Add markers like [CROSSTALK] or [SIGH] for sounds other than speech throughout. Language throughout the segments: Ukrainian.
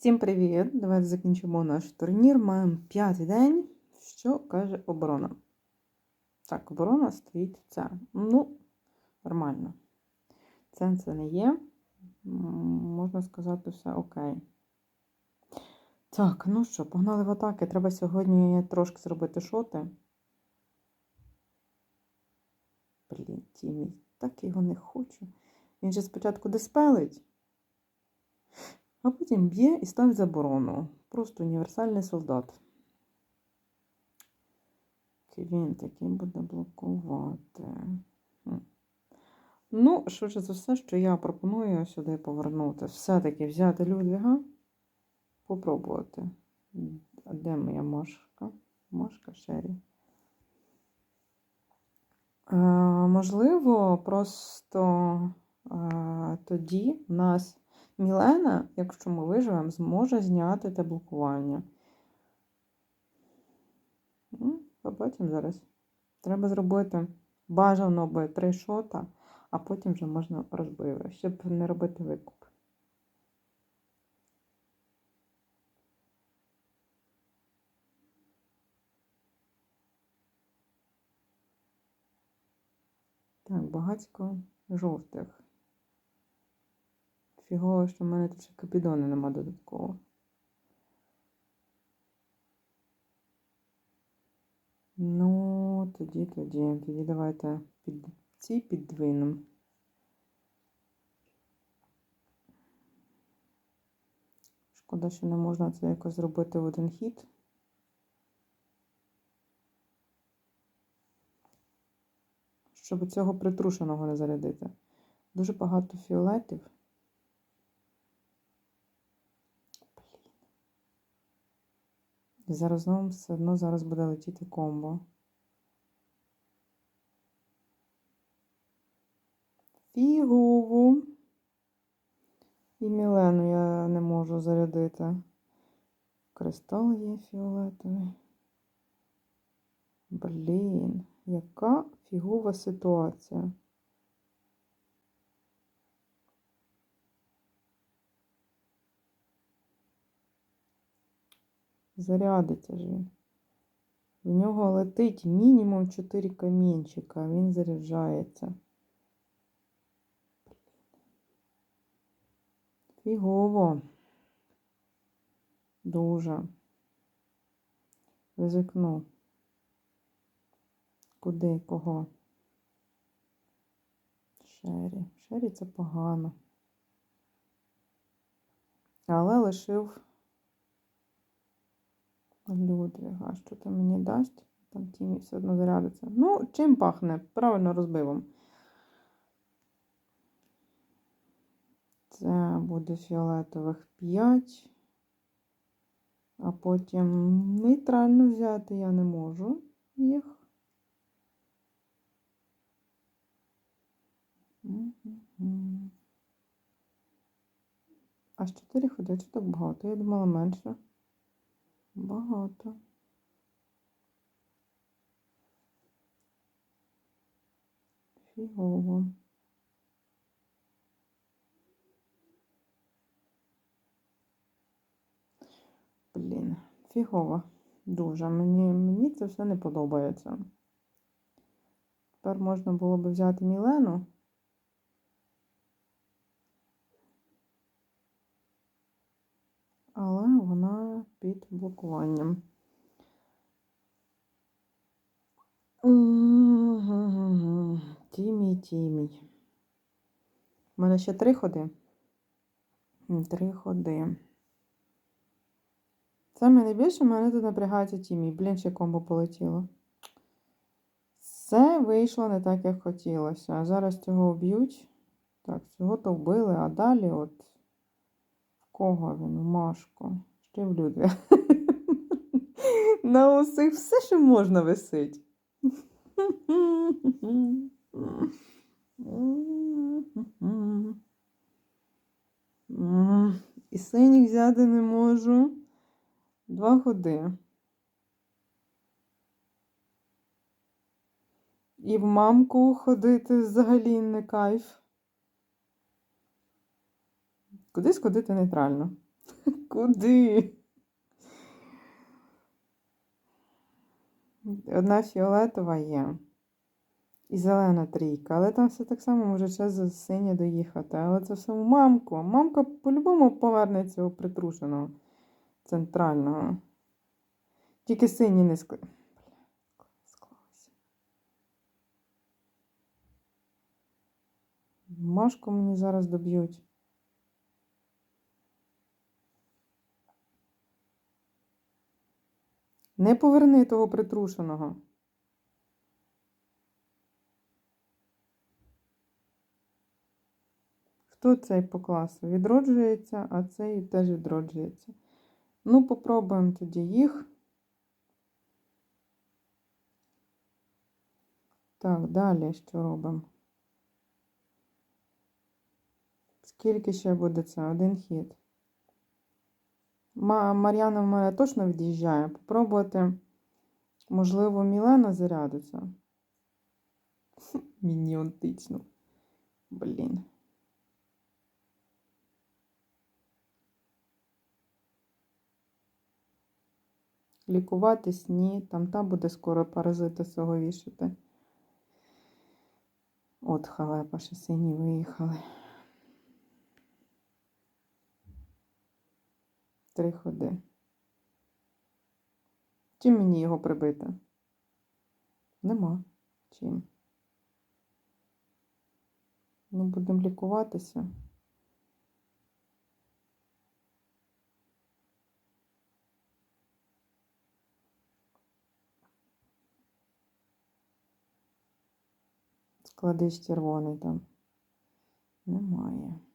Всім привіт! Давайте закінчимо наш турнір. Маємо п'ятий день. Що каже оборона? Так, оборона стоїть це. Ну, нормально. Це це не є. Можна сказати, все окей. Так, ну що, погнали в атаки. Треба сьогодні трошки зробити шоти. Блін, Тімі, так його не хочу. Він же спочатку диспелить. А потім б'є і ставить заборону. Просто універсальний солдат. Він такий буде блокувати. Ну, швидше за все, що я пропоную сюди повернути. Все-таки взяти Людвіга, попробувати. А де моя мошка? Мошка Шері. Е, можливо, просто е, тоді в нас Мілена, якщо ми виживемо, зможе зняти те блокування. Ну, Побачимо зараз. Треба зробити бажано би три шота, а потім вже можна розбивати, щоб не робити викуп. Так, багатько жовтих. Фігово, що в мене тут ще капідони нема додатково. Ну, тоді, тоді, тоді давайте під ці піддвинемо. Шкода, що не можна це якось зробити в один хід. Щоб цього притрушеного не зарядити. Дуже багато фіолетів. І зараз знову все одно зараз буде летіти комбо. Фігову. І Мілену я не можу зарядити. Кристал є фіолетовий. Блін, яка фігова ситуація. Зарядиться ж він. В нього летить мінімум 4 камінчика, а він заряджається. Фігово. Дуже. Ризикну. Куди? Кого? Шері. Шері це погано. Але лишив Людвіга. Що це мені дасть? Там тімі все одно зарядиться. Ну, чим пахне? Правильно розбивом. Це буде фіолетових 5. А потім нейтрально взяти я не можу їх. Мгм. Аж 4 ходи, це так багато. Я думала менше. Багато. Фігово. Блін, фігово. Дуже. Мені, мені це все не подобається. Тепер можна було б взяти Мілену. Але вона під блокуванням. Тімій, тімій. У мене ще три ходи. Три ходи. Саме найбільше мене тут напрягається тімій. Блін, ще комбо полетіло. Це вийшло не так, як хотілося. А зараз цього вб'ють. Так, цього то вбили, а далі от. Кого він? У Машку. Ще в люди. На усіх все, що можна висить. І синіх взяти не можу. Два ходи. І в мамку ходити взагалі не кайф. Кудись ходити нейтрально. [LAUGHS] Куди? Одна фіолетова є. І зелена трійка, але там все так само може ще за синя доїхати. Але це все мамку. Мамка по-любому поверне цього притрушеного центрального. Тільки сині не скли... Бля. Машку мені зараз доб'ють. Не поверни того притрушеного. Хто цей по класу? Відроджується, а цей теж відроджується. Ну, попробуємо тоді їх. Так, далі що робимо? Скільки ще буде це? Один хід. Ма- Мар'яна в мене точно від'їжджає. Попробувати, можливо, Мілена зарядиться. [LAUGHS] Мініонтично. Блін. Лікуватись ні, там та буде скоро паразити свого вішати. От халепа, ще сині виїхали. Три ходи. Чим мені його прибити? Нема. Чим? Ну, будемо лікуватися. Склади ж червоний там. Немає.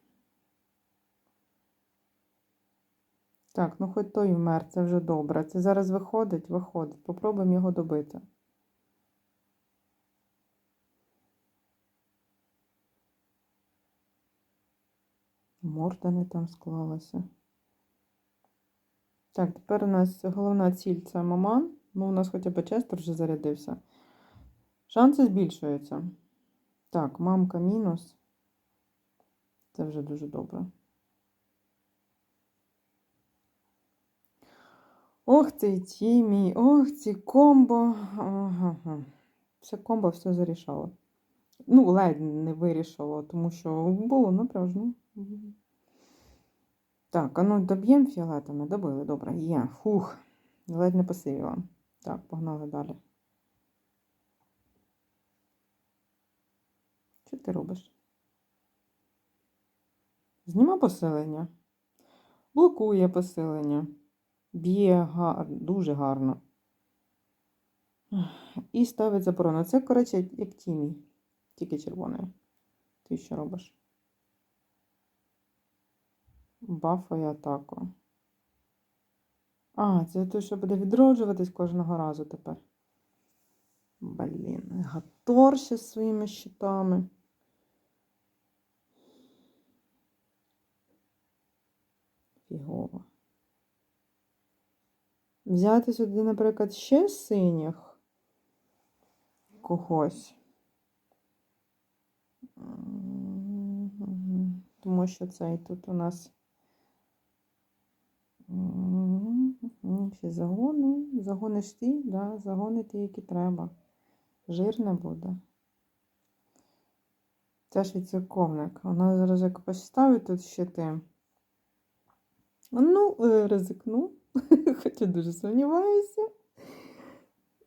Так, ну хоч той вмер, це вже добре. Це зараз виходить, виходить. Попробуємо його добити. Морда не там склалася. Так, тепер у нас головна ціль це маман. Ну, у нас хоча б Честер вже зарядився. Шанси збільшуються. Так, мамка мінус. Це вже дуже добре. Ох, цей Тімі, ох, ці комбо. Ага. Все комбо все зарішало. Ну, ледь не вирішило, тому що було напряжно. Так, а ну доб'ємо фіолетами. Добили, добре. Є. Фух. Ледь не посивіла. Так, погнали далі. Що ти робиш? Зніма посилення. Блокує посилення. Б'є гар... дуже гарно. І ставить заборону. Це, коротше, як тімій. Тільки червоною. Ти що робиш? Бафає атаку. А, це той, що буде відроджуватись кожного разу тепер. Блін, Гатор ще своїми щитами. Фігово. Взяти сюди, наприклад, ще синіх когось. Тому що цей тут у нас ще загони. Загониш ті, да, загони ті, які треба. Жирне буде. Це ж відцерковник. Вона зараз як поставить тут щити. Ну, е, ризикну. [LAUGHS] Хоча дуже сумніваюся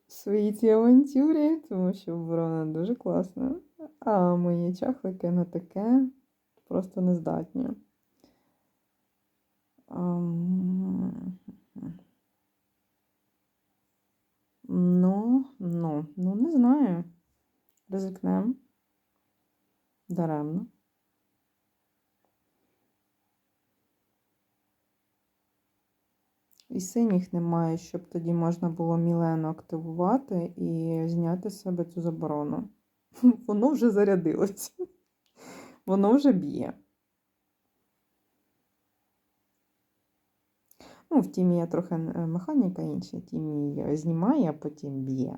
в своїй цій авантюрі, тому що оборона дуже класна. А мої чахлики на таке просто не здатні. Ну, ну, ну, не знаю. Ризикнемо. Даремно. І синіх немає, щоб тоді можна було Мілену активувати і зняти з себе цю заборону. [LAUGHS] Воно вже зарядилось. [LAUGHS] Воно вже б'є. Ну, в тімі є трохи е, механіка інша. Тімі знімає, а потім б'є.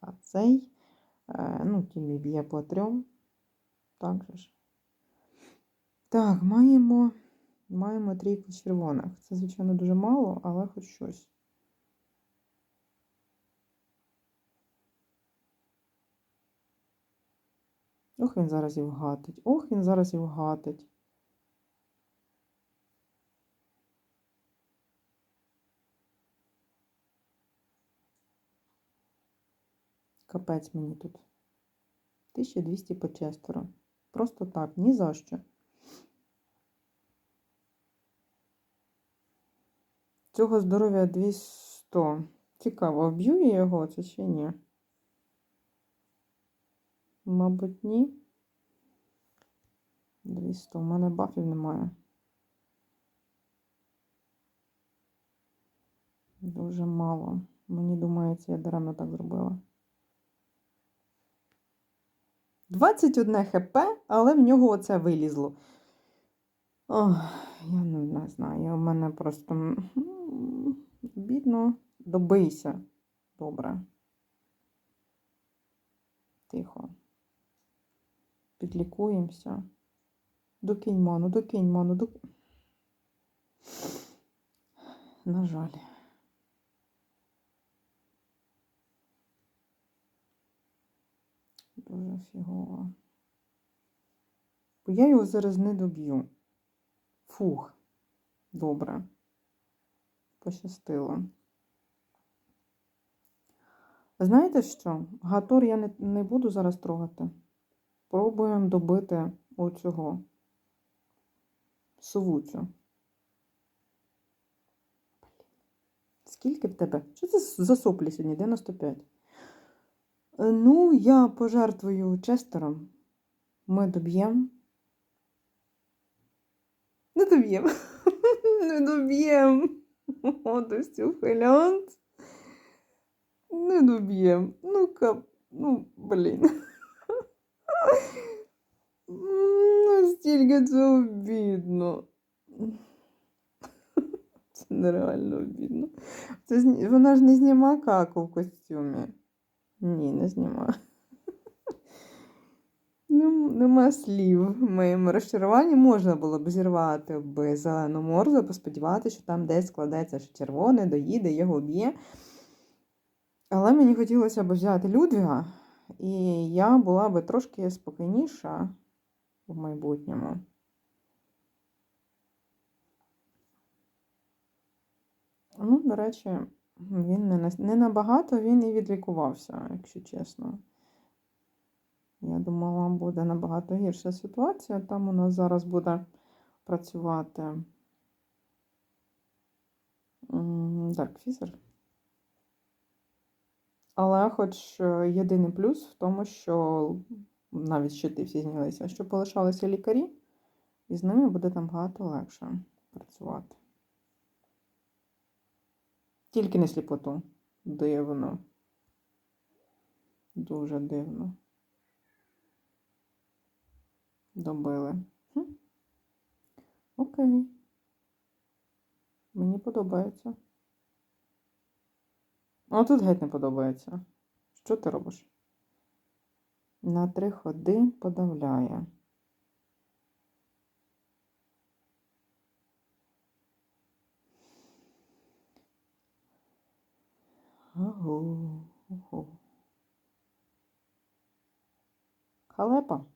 А цей, е, ну, тімі б'є по трьом. Так же ж. Так, маємо Маємо трійку червоних. Це, звичайно, дуже мало, але хоч щось. Ох, він зараз і вгатить. Ох, він зараз і вгатить. Капець мені тут. 1200 по честеру. Просто так, ні за що. Цього здоров'я 200. Цікаво, вб'ю я його це чи ні? Мабуть, ні. 200. У мене бафів немає. Дуже мало. Мені думається, я даремно так зробила. 21 хп, але в нього оце вилізло. Ох, я не, знаю, у мене просто бідно. Добийся. Добре. Тихо. Підлікуємося. Докинь ману, докинь ману, док... На жаль. Дуже фігово. Бо я його зараз не доб'ю. Фух. Добре. Пощастило. Знаєте що? Гатор я не, не буду зараз трогати. Пробуємо добити оцього совуцю. Скільки в тебе? Що це за соплі сьогодні? 95. Е, Ну, я пожертвую Честером. Ми доб'ємо. [LAUGHS] Не доб'ємо. Не доб'ємо. От ось цю филянт. Не доб'ємо. Ну, кап. Ну, блін. Настільки це обідно. Це нереально обідно. Це, зні- вона ж не зніма каку в костюмі. Ні, не зніма. Ну, нема слів. Моєму розчаруванні можна було б зірвати би зелену морзу, посподіватися, що там десь складеться, що червоне, доїде, його б'є. Але мені хотілося б взяти Людвіга, і я була би трошки спокійніша в майбутньому. Ну, до речі, він не набагато він і відлікувався, якщо чесно. Я думала, буде набагато гірша ситуація. Там у нас зараз буде працювати м, Dark Fizzer. Але хоч е, єдиний плюс в тому, що навіть щити всі знялися, що полишалися лікарі, і з ними буде набагато легше працювати. Тільки не сліпоту. Дивно. Дуже дивно. Добили. Хм. Окей. Мені подобається. А тут геть не подобається. Що ти робиш? На три ходи подавляє. Ого. Ого. Халепа.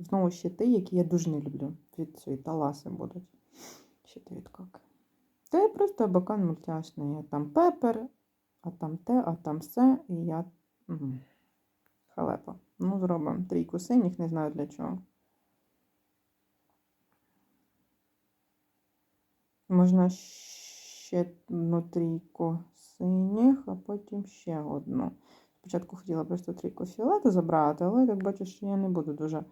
Знову щити, які я дуже не люблю. Від цієї таласи будуть. Щити від каки. Це просто бакан мультяшний. Там пепер, а там те, а там все. І я. Мгм. Халепа. Ну, зробимо трійку синіх, не знаю для чого. Можна ще одну трійку синіх, а потім ще одну. Спочатку хотіла просто трійку фіолету забрати, але бачу, що я не буду дуже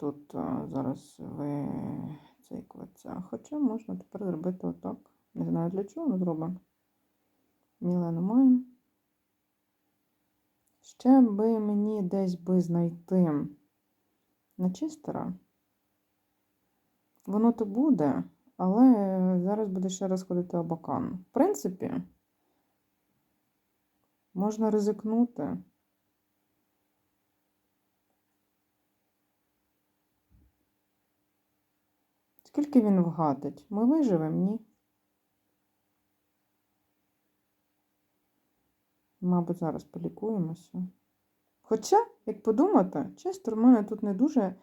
тут а, зараз вицейкуватися. Хоча можна тепер зробити отак. Не знаю для чого, але зробимо. Мілену маємо. Ще би мені десь би знайти нечистера. Воно то буде, але зараз буде ще раз ходити абакан. В принципі, можна ризикнути. Тільки Скільки він вгатить? Ми виживемо, ні? Мабуть, зараз полікуємося. Хоча, як подумати, Честер в мене тут не дуже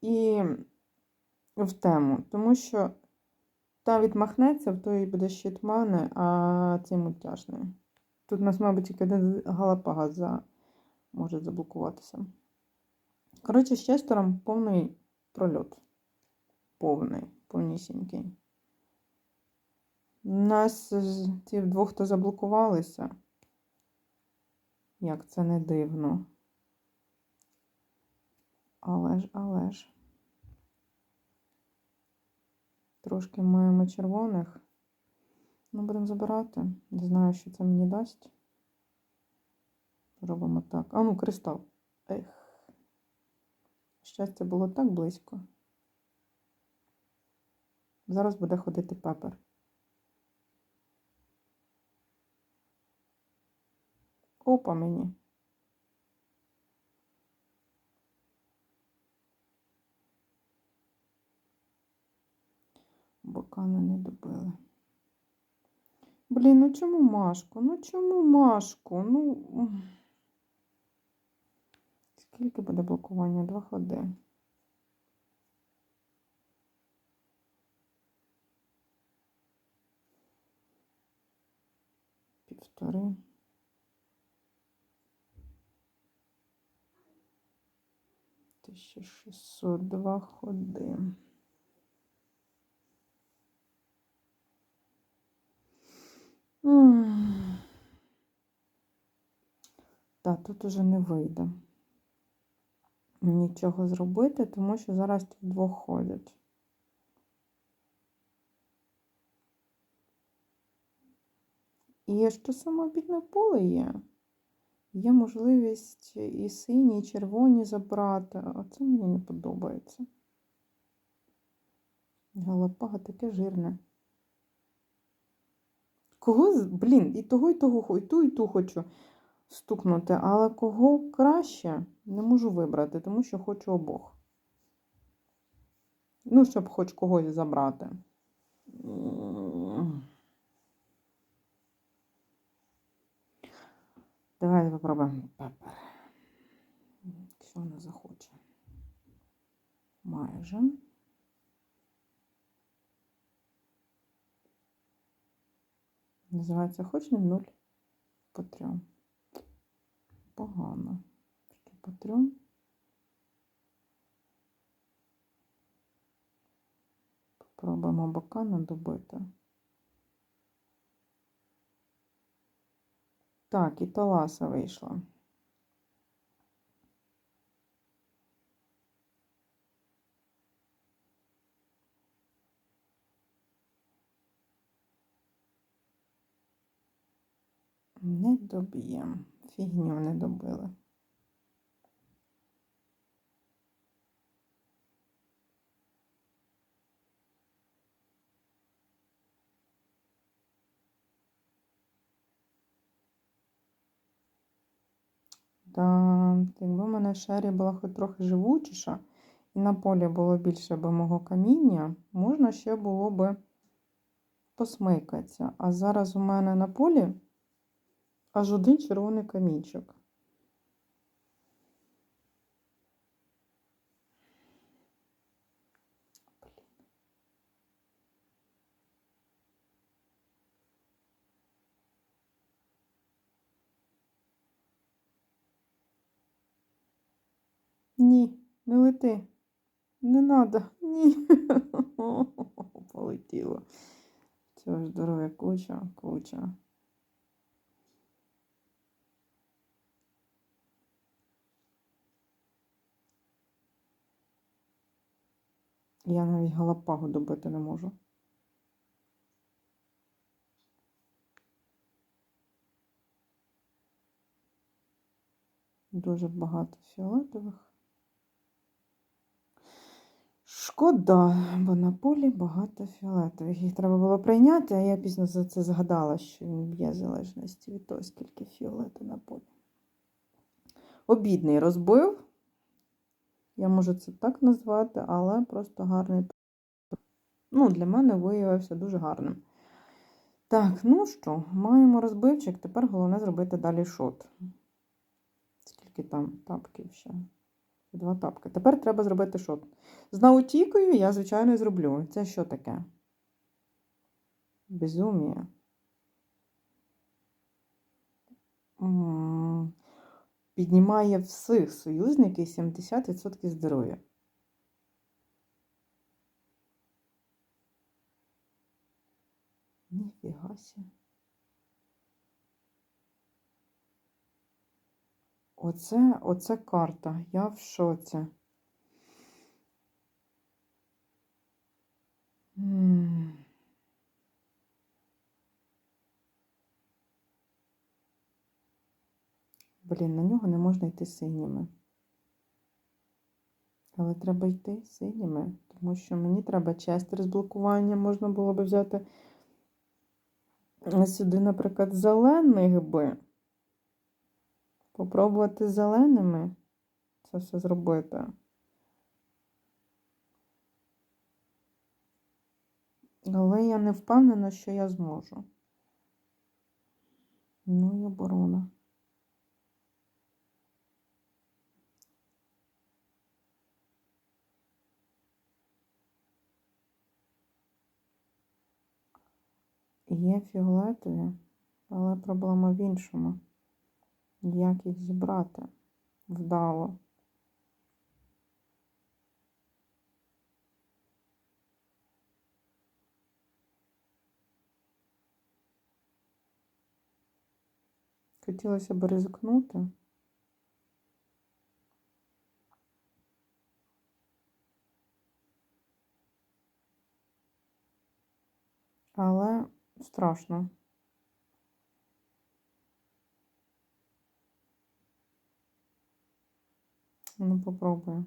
і в тему, тому що та відмахнеться, в той буде щит мани, а цей мультяшний. Тут у нас, мабуть, тільки один галапага за... може заблокуватися. Коротше, з Честером повний прольот. Повний, повнісінький. У нас ті вдвох, хто заблокувалися. Як це не дивно. Але ж, але ж. Трошки маємо червоних. Ну, будемо забирати. Не знаю, що це мені дасть. Робимо так. А ну, кристал. Ех. Щастя було так близько. Зараз буде ходити пепер. Опа мені. Бокана не добили. Блін, ну чому Машку? Ну чому Машку? Ну. Скільки буде блокування? Два ходи. Півтори. Тисяча шістсот два ходи. Та тут уже не вийде нічого зробити, тому що зараз тут двох ходять. І що самообідне поле є. Є можливість і сині, і червоні забрати, а це мені не подобається. Галапага таке жирне. Кого, блін, і того, і того, і ту, і ту хочу стукнути, але кого краще не можу вибрати, тому що хочу обох. Ну, щоб хоч когось забрати. М. Давайте попробуємо пепер. Якщо вона захоче. Майже. Називається хоч не нуль по трьом. Погано. Що по трьом? Попробуємо бока надобити. Так, і Таласа вийшла. Не доб'ємо. Фігню не добили. Та, якби в мене шері була хоч трохи живучіша, і на полі було більше би мого каміння, можна ще було би посмикатися. А зараз у мене на полі аж один червоний камінчик. Ні, не лети. Не надо. Ні. [LAUGHS] Полетіло. Цього ж здоров'я куча, куча. Я навіть галапагу добити не можу. Дуже багато фіолетових. Шкода, бо на полі багато фіолетових. Їх треба було прийняти, а я пізно за це згадала, що він б'є залежності від того, скільки фіолету на полі. Обідний розбив. Я можу це так назвати, але просто гарний. ну, для мене виявився дуже гарним. Так, ну що, маємо розбивчик. Тепер головне зробити далі шот. Скільки там тапків ще? Два тапки. Тепер треба зробити шот. З наутікою я, звичайно, зроблю. Це що таке? Безумія. Піднімає всіх союзників 70% здоров'я. Ніфіга сі. Оце, оце карта. Я в шоці. Блін, на нього не можна йти синіми. Але треба йти синіми, тому що мені треба честер з блокування. Можна було би взяти сюди, наприклад, зелених би. Попробувати зеленими це все зробити. Але я не впевнена, що я зможу. Ну і оборона. Є фіолетові, але проблема в іншому. Як їх зібрати вдало. Хотілося б ризикнути. Але страшно. Ну, попробую.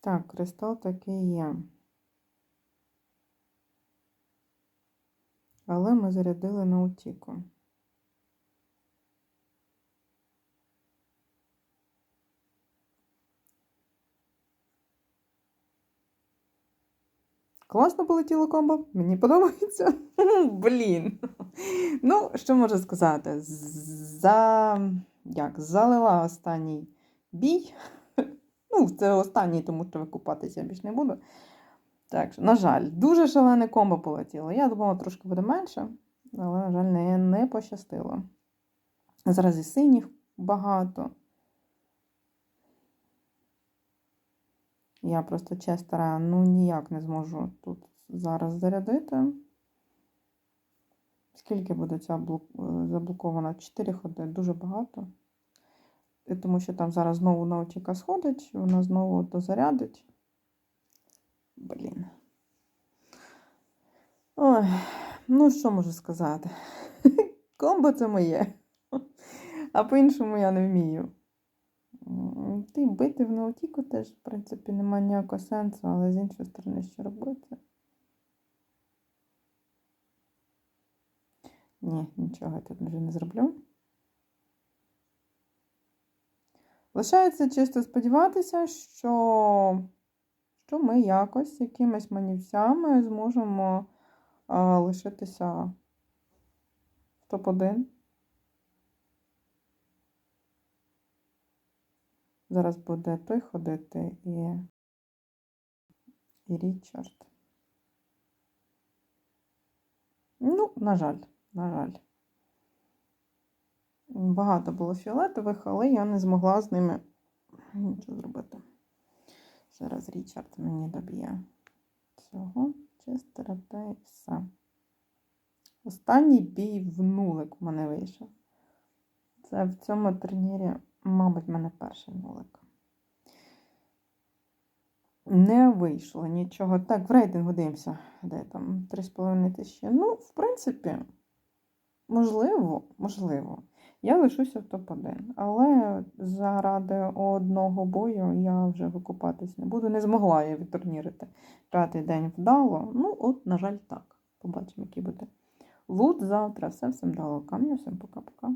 Так, кристал такий є. Але ми зарядили на утіку. Класно полетіло комбо, мені подобається. [LAUGHS] Блін. Ну, що можу сказати? За... Як? Залила останній бій. [LAUGHS] Ну, це останній, тому що викупатися я більш не буду. Так, що, на жаль, дуже шалене комбо полетіло. Я думала, трошки буде менше, але, на жаль, не, не пощастило. Зараз і синіх багато. Я просто честера ну ніяк не зможу тут зараз зарядити. Скільки буде ця блок... заблокована? 4 ходи, дуже багато. І тому що там зараз знову наутіка сходить, вона знову дозарядить. Блін. Ой, ну що можу сказати? [LAUGHS] Комбо це моє. А по-іншому я не вмію. Ти бити в наутіку теж, в принципі, немає ніякого сенсу, але з іншої сторони, що робити? Ні, нічого я тут вже не зроблю. Лишається чисто сподіватися, що що ми якось якимись манівцями зможемо а, лишитися в топ-1. Зараз буде той ходити і, і Річард. Ну, на жаль, на жаль. Багато було фіолетових, але я не змогла з ними нічого зробити. Зараз Річард мені доб'є цього честера та і все. Останній бій в нулик у мене вийшов. Це в цьому турнірі, мабуть, в мене перший нулик. Не вийшло нічого. Так, в рейтингу дивимося, де там 3,5 тисячі. Ну, в принципі, можливо, можливо. я лишуся в топ-1. Але заради одного бою я вже викупатись не буду. Не змогла я відтурнірити п'ятий день вдало. Ну, от, на жаль, так. Побачимо, який буде лут завтра. Все всім дало камню. Всім пока-пока.